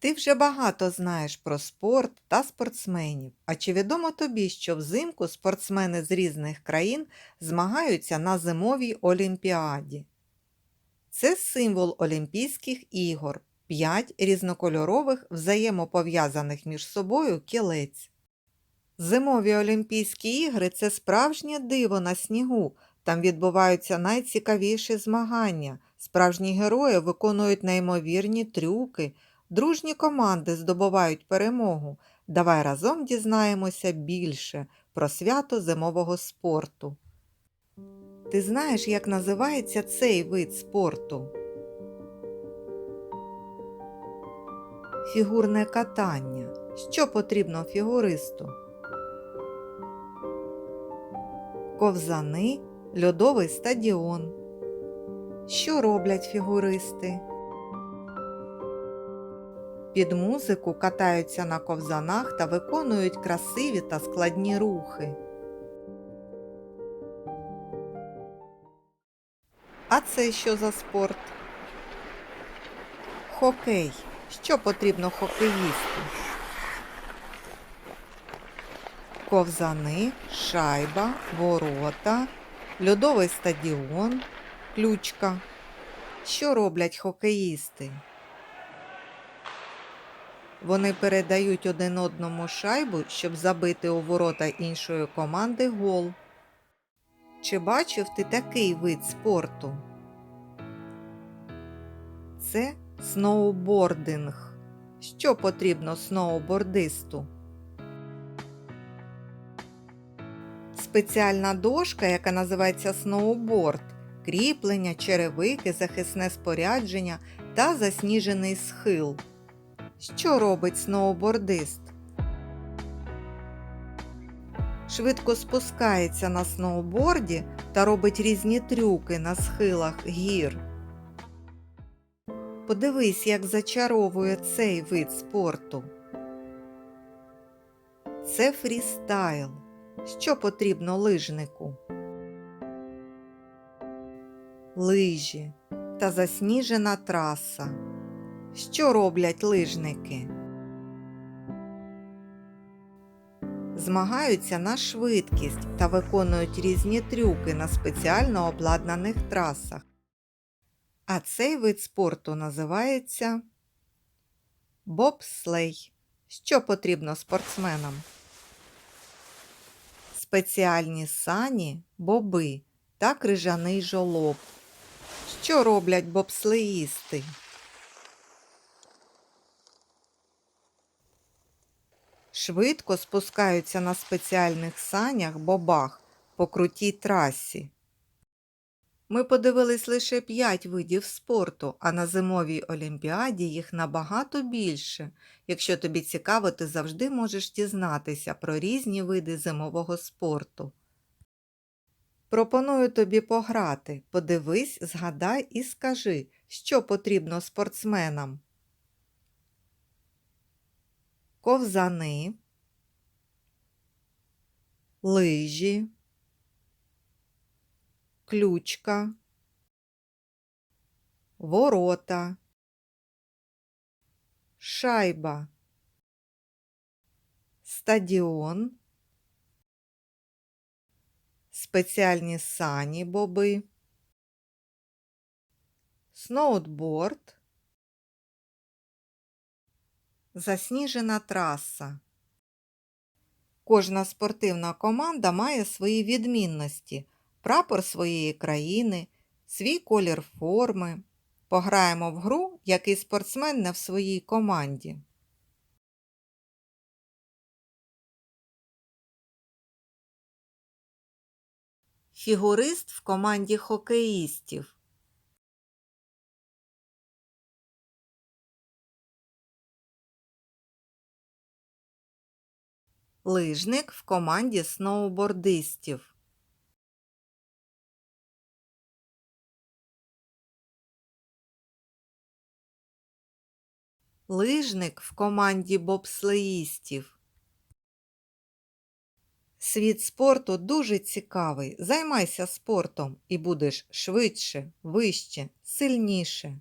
Ти вже багато знаєш про спорт та спортсменів. А чи відомо тобі, що взимку спортсмени з різних країн змагаються на зимовій олімпіаді? Це символ Олімпійських ігор, п'ять різнокольорових взаємопов'язаних між собою кілець. Зимові Олімпійські ігри це справжнє диво на снігу. Там відбуваються найцікавіші змагання. Справжні герої виконують неймовірні трюки, дружні команди здобувають перемогу. Давай разом дізнаємося більше про свято зимового спорту. Ти знаєш, як називається цей вид спорту? Фігурне катання. Що потрібно фігуристу? Ковзани, льодовий стадіон. Що роблять фігуристи? Під музику катаються на ковзанах та виконують красиві та складні рухи. А це що за спорт? Хокей. Що потрібно хокеїсту? Ковзани, шайба, ворота, льодовий стадіон, ключка. Що роблять хокеїсти? Вони передають один одному шайбу, щоб забити у ворота іншої команди гол. Чи бачив ти такий вид спорту? Це сноубординг. Що потрібно сноубордисту? Спеціальна дошка, яка називається сноуборд, кріплення, черевики, захисне спорядження та засніжений схил. Що робить сноубордист? Швидко спускається на сноуборді та робить різні трюки на схилах гір. Подивись, як зачаровує цей вид спорту. Це фрістайл. Що потрібно лижнику? Лижі та засніжена траса. Що роблять лижники? Змагаються на швидкість та виконують різні трюки на спеціально обладнаних трасах. А цей вид спорту називається бобслей. Що потрібно спортсменам? Спеціальні сані, боби та крижаний жолоб. Що роблять бобслеїсти? Швидко спускаються на спеціальних санях бобах по крутій трасі. Ми подивились лише 5 видів спорту, а на зимовій олімпіаді їх набагато більше. Якщо тобі цікаво, ти завжди можеш дізнатися про різні види зимового спорту. Пропоную тобі пограти. Подивись, згадай і скажи, що потрібно спортсменам. Ковзани, лижі, ключка, ворота, шайба, стадіон, спеціальні сані боби, сноутборд, засніжена траса. Кожна спортивна команда має свої відмінності, прапор своєї країни, свій колір форми. Пограємо в гру, який спортсмен не в своїй команді. Фігурист в команді хокеїстів. Лижник в команді сноубордистів. Лижник в команді бобслеїстів. Світ спорту дуже цікавий. Займайся спортом і будеш швидше, вище, сильніше.